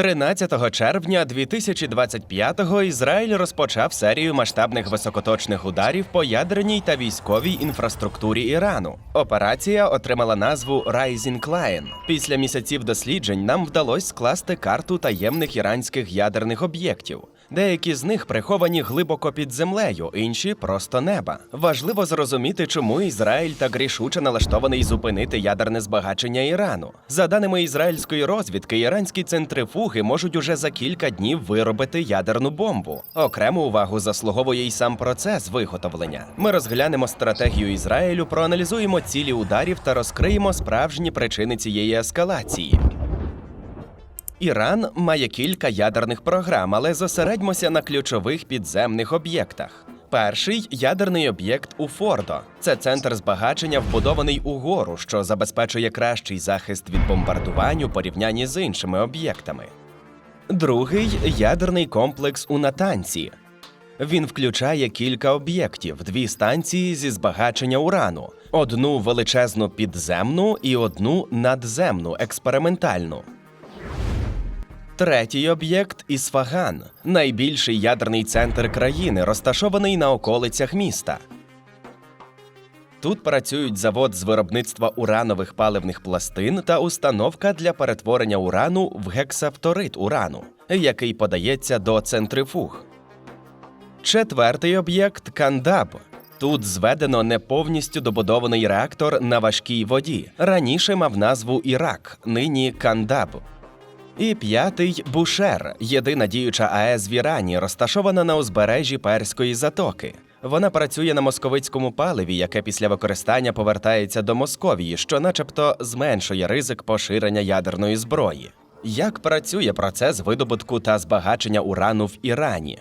13 червня 2025-го Ізраїль розпочав серію масштабних високоточних ударів по ядерній та військовій інфраструктурі Ірану. Операція отримала назву Rising Lion. Після місяців досліджень нам вдалося скласти карту таємних іранських ядерних об'єктів. Деякі з них приховані глибоко під землею, інші просто неба. Важливо зрозуміти, чому Ізраїль так рішуче налаштований зупинити ядерне збагачення Ірану. За даними ізраїльської розвідки, іранські центрифуги можуть уже за кілька днів виробити ядерну бомбу. Окрему увагу заслуговує й сам процес виготовлення. Ми розглянемо стратегію Ізраїлю, проаналізуємо цілі ударів та розкриємо справжні причини цієї ескалації. Іран має кілька ядерних програм, але зосередьмося на ключових підземних об'єктах. Перший ядерний об'єкт у Фордо. Це центр збагачення, вбудований у гору, що забезпечує кращий захист від бомбардувань у порівнянні з іншими об'єктами. Другий ядерний комплекс у Натанці. Він включає кілька об'єктів, дві станції зі збагачення урану, одну величезну підземну і одну надземну експериментальну. Третій об'єкт Ісфаган найбільший ядерний центр країни, розташований на околицях міста. Тут працюють завод з виробництва уранових паливних пластин та установка для перетворення урану в гексафторид урану, який подається до центрифуг. Четвертий об'єкт Кандаб. Тут зведено не повністю добудований реактор на важкій воді. Раніше мав назву Ірак, нині Кандаб. І п'ятий Бушер, єдина діюча АЕС в Ірані, розташована на узбережжі Перської затоки. Вона працює на московицькому паливі, яке після використання повертається до Московії, що, начебто, зменшує ризик поширення ядерної зброї. Як працює процес видобутку та збагачення урану в Ірані?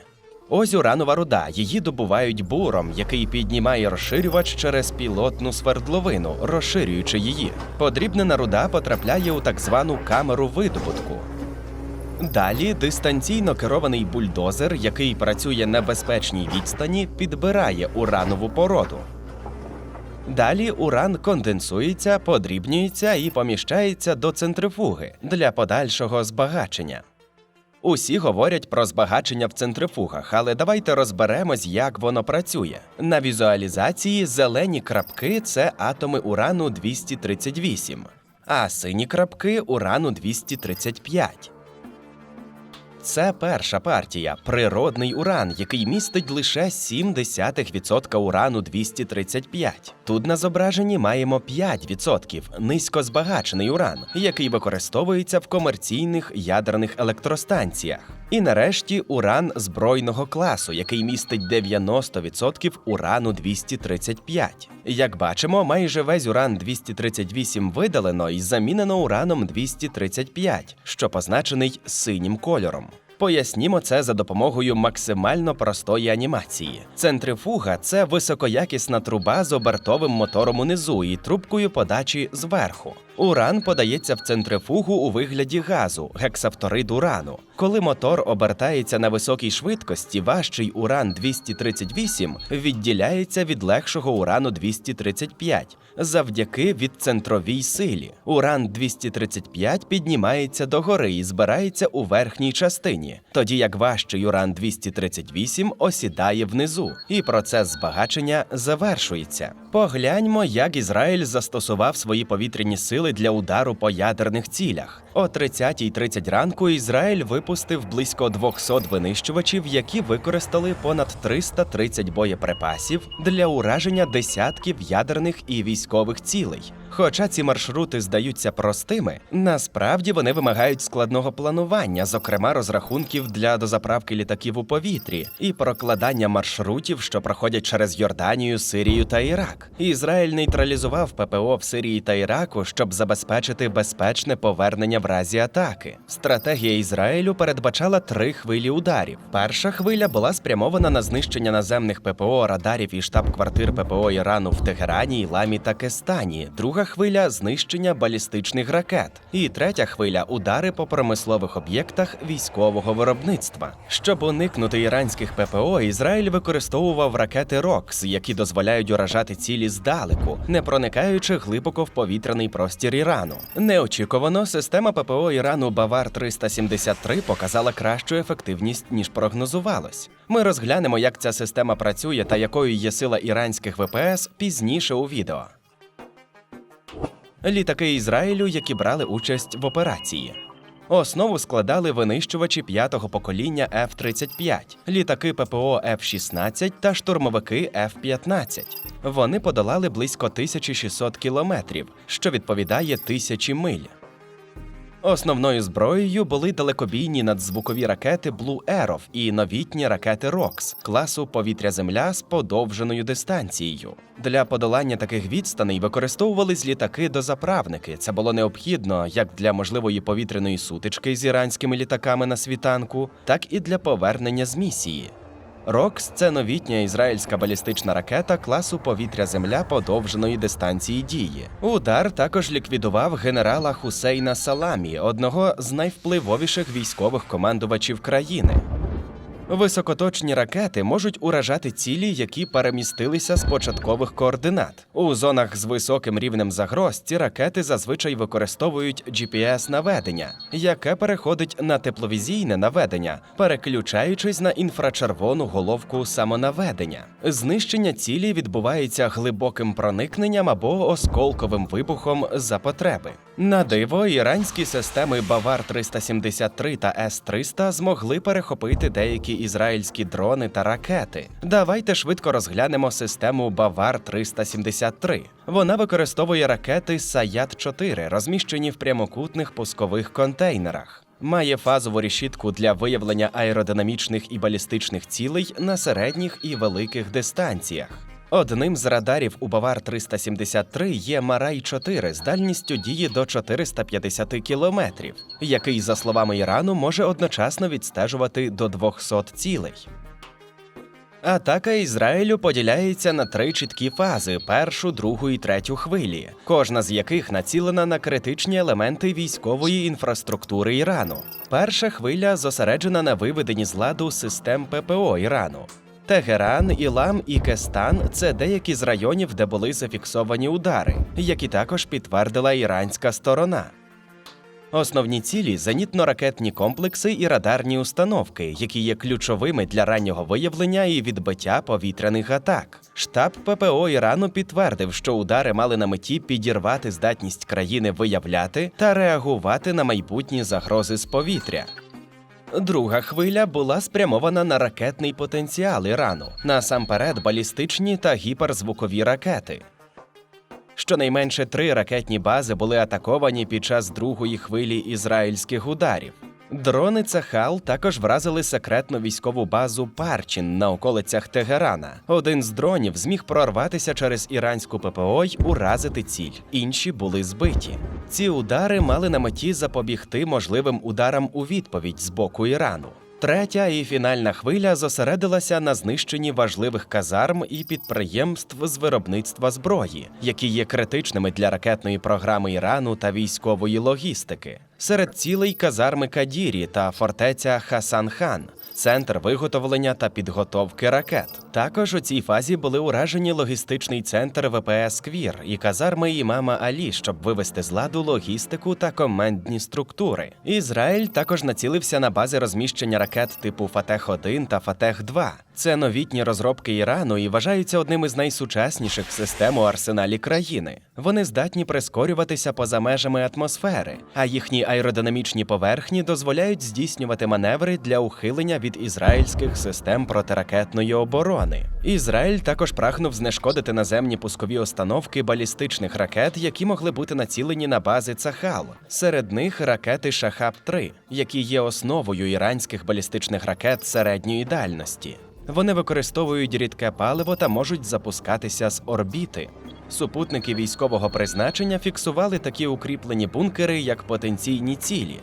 Ось уранова руда. Її добувають буром, який піднімає розширювач через пілотну свердловину, розширюючи її. Подрібнена руда потрапляє у так звану камеру видобутку. Далі дистанційно керований бульдозер, який працює на безпечній відстані, підбирає уранову породу. Далі уран конденсується, подрібнюється і поміщається до центрифуги для подальшого збагачення. Усі говорять про збагачення в центрифугах, але давайте розберемось, як воно працює. На візуалізації зелені крапки це атоми урану 238, а сині крапки урану 235. Це перша партія природний уран, який містить лише 0,7% урану 235. Тут на зображенні маємо 5% низькозбагачений уран, який використовується в комерційних ядерних електростанціях. І нарешті уран збройного класу, який містить 90% урану 235. Як бачимо, майже весь уран 238 видалено і замінено ураном 235, що позначений синім кольором. Пояснімо це за допомогою максимально простої анімації. Центрифуга це високоякісна труба з обертовим мотором унизу і трубкою подачі зверху. Уран подається в центрифугу у вигляді газу, гексафторид урану. Коли мотор обертається на високій швидкості, важчий уран 238 відділяється від легшого урану 235 завдяки відцентровій силі. Уран 235 піднімається догори і збирається у верхній частині, тоді як важчий уран 238 осідає внизу, і процес збагачення завершується. Погляньмо, як Ізраїль застосував свої повітряні сили для удару по ядерних цілях. О 30.30 ранку Ізраїль випустив близько 200 винищувачів, які використали понад 330 боєприпасів для ураження десятків ядерних і військових цілей. Хоча ці маршрути здаються простими, насправді вони вимагають складного планування, зокрема розрахунків для дозаправки літаків у повітрі і прокладання маршрутів, що проходять через Йорданію, Сирію та Ірак. Ізраїль нейтралізував ППО в Сирії та Іраку, щоб забезпечити безпечне повернення в разі атаки. Стратегія Ізраїлю передбачала три хвилі ударів. Перша хвиля була спрямована на знищення наземних ППО, радарів і штаб-квартир ППО Ірану в Тегерані, Іламі та Кестані. Друга друга хвиля знищення балістичних ракет, і третя хвиля удари по промислових об'єктах військового виробництва. Щоб уникнути іранських ППО, Ізраїль використовував ракети РОКС, які дозволяють уражати цілі здалеку, не проникаючи глибоко в повітряний простір Ірану. Неочікувано система ППО Ірану Бавар 373 показала кращу ефективність ніж прогнозувалось. Ми розглянемо, як ця система працює та якою є сила іранських ВПС пізніше у відео. Літаки Ізраїлю, які брали участь в операції. Основу складали винищувачі п'ятого покоління F-35, літаки ППО F-16 та штурмовики F-15. Вони подолали близько 1600 кілометрів, що відповідає тисячі миль. Основною зброєю були далекобійні надзвукові ракети Blue Arrow і новітні ракети ROX класу повітря-земля з подовженою дистанцією. Для подолання таких відстаней використовувались літаки-дозаправники. Це було необхідно як для можливої повітряної сутички з іранськими літаками на світанку, так і для повернення з місії. Рокс це новітня ізраїльська балістична ракета класу повітря-земля подовженої дистанції дії. Удар також ліквідував генерала Хусейна Саламі, одного з найвпливовіших військових командувачів країни. Високоточні ракети можуть уражати цілі, які перемістилися з початкових координат. У зонах з високим рівнем загроз ці ракети зазвичай використовують GPS-наведення, яке переходить на тепловізійне наведення, переключаючись на інфрачервону головку самонаведення. Знищення цілі відбувається глибоким проникненням або осколковим вибухом за потреби. На диво, іранські системи Бавар 373 та С-300 змогли перехопити деякі ізраїльські дрони та ракети. Давайте швидко розглянемо систему Бавар 373. Вона використовує ракети Саят 4 розміщені в прямокутних пускових контейнерах. Має фазову решітку для виявлення аеродинамічних і балістичних цілей на середніх і великих дистанціях. Одним з радарів у Бавар 373 є Марай 4 з дальністю дії до 450 кілометрів, який, за словами Ірану, може одночасно відстежувати до 200 цілей. Атака Ізраїлю поділяється на три чіткі фази: першу, другу і третю хвилі, кожна з яких націлена на критичні елементи військової інфраструктури Ірану. Перша хвиля зосереджена на виведенні з ладу систем ППО Ірану. Тегеран, Ілам і Кестан це деякі з районів, де були зафіксовані удари, які також підтвердила іранська сторона. Основні цілі зенітно-ракетні комплекси і радарні установки, які є ключовими для раннього виявлення і відбиття повітряних атак. Штаб ППО Ірану підтвердив, що удари мали на меті підірвати здатність країни виявляти та реагувати на майбутні загрози з повітря. Друга хвиля була спрямована на ракетний потенціал Ірану, насамперед балістичні та гіперзвукові ракети. Щонайменше три ракетні бази були атаковані під час другої хвилі ізраїльських ударів. Дрони Цахал також вразили секретну військову базу Парчин на околицях Тегерана. Один з дронів зміг прорватися через іранську ППО й уразити ціль. Інші були збиті. Ці удари мали на меті запобігти можливим ударам у відповідь з боку Ірану. Третя і фінальна хвиля зосередилася на знищенні важливих казарм і підприємств з виробництва зброї, які є критичними для ракетної програми Ірану та військової логістики. Серед цілей казарми Кадірі та фортеця Хасан-хан, центр виготовлення та підготовки ракет. Також у цій фазі були уражені логістичний центр ВПС Квір і казарми імама Алі, щоб вивести з ладу логістику та командні структури. Ізраїль також націлився на бази розміщення ракет типу Фатех 1 та Фатех 2 Це новітні розробки Ірану і вважаються одним із найсучасніших систем у арсеналі країни. Вони здатні прискорюватися поза межами атмосфери, а їхні аеродинамічні поверхні дозволяють здійснювати маневри для ухилення від ізраїльських систем протиракетної оборони. Ізраїль також прагнув знешкодити наземні пускові установки балістичних ракет, які могли бути націлені на бази Цахал. Серед них ракети Шахаб 3 які є основою іранських балістичних ракет середньої дальності. Вони використовують рідке паливо та можуть запускатися з орбіти. Супутники військового призначення фіксували такі укріплені бункери як потенційні цілі.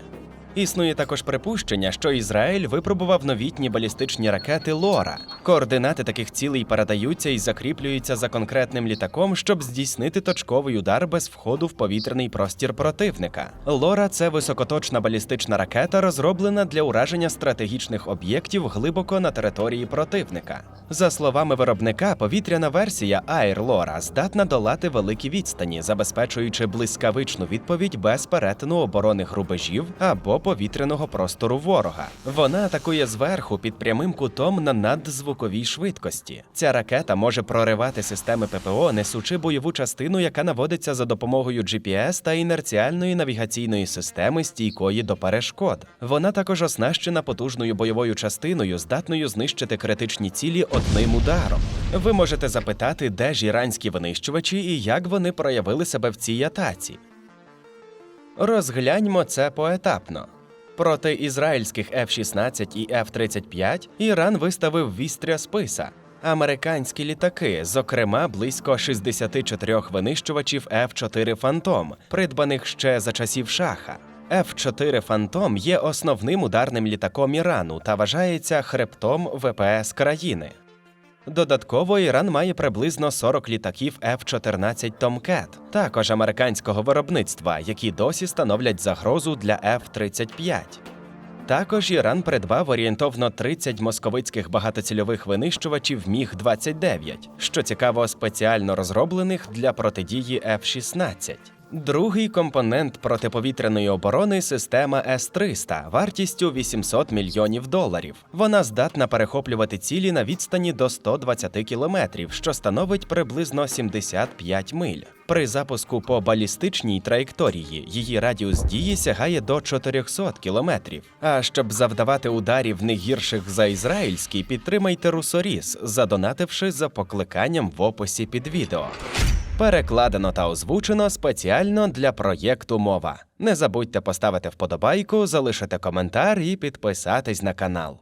Існує також припущення, що Ізраїль випробував новітні балістичні ракети Лора. Координати таких цілей передаються і закріплюються за конкретним літаком, щоб здійснити точковий удар без входу в повітряний простір противника. Лора це високоточна балістична ракета, розроблена для ураження стратегічних об'єктів глибоко на території противника. За словами виробника, повітряна версія Air Lora здатна долати великі відстані, забезпечуючи блискавичну відповідь без перетину оборонних рубежів або повітряного простору ворога. Вона атакує зверху під прямим кутом на надзвуковій швидкості. Ця ракета може проривати системи ППО, несучи бойову частину, яка наводиться за допомогою GPS та інерціальної навігаційної системи, стійкої до перешкод. Вона також оснащена потужною бойовою частиною, здатною знищити критичні цілі одним ударом. Ви можете запитати, де ж іранські винищувачі і як вони проявили себе в цій атаці. Розгляньмо це поетапно. Проти ізраїльських F-16 і F-35 Іран виставив вістря списа. Американські літаки, зокрема близько 64 винищувачів F-4 Фантом, придбаних ще за часів шаха. F-4 Фантом є основним ударним літаком Ірану та вважається хребтом ВПС країни. Додатково Іран має приблизно 40 літаків F-14 Tomcat, також американського виробництва, які досі становлять загрозу для F-35. Також Іран придбав орієнтовно 30 московицьких багатоцільових винищувачів Міг-29, що цікаво спеціально розроблених для протидії F-16. Другий компонент протиповітряної оборони система С-300 вартістю 800 мільйонів доларів. Вона здатна перехоплювати цілі на відстані до 120 кілометрів, що становить приблизно 75 миль. При запуску по балістичній траєкторії її радіус дії сягає до 400 кілометрів. А щоб завдавати ударів не гірших за ізраїльський, підтримайте Русоріс, задонативши за покликанням в описі під відео. Перекладено та озвучено спеціально для проєкту мова. Не забудьте поставити вподобайку, залишити коментар і підписатись на канал.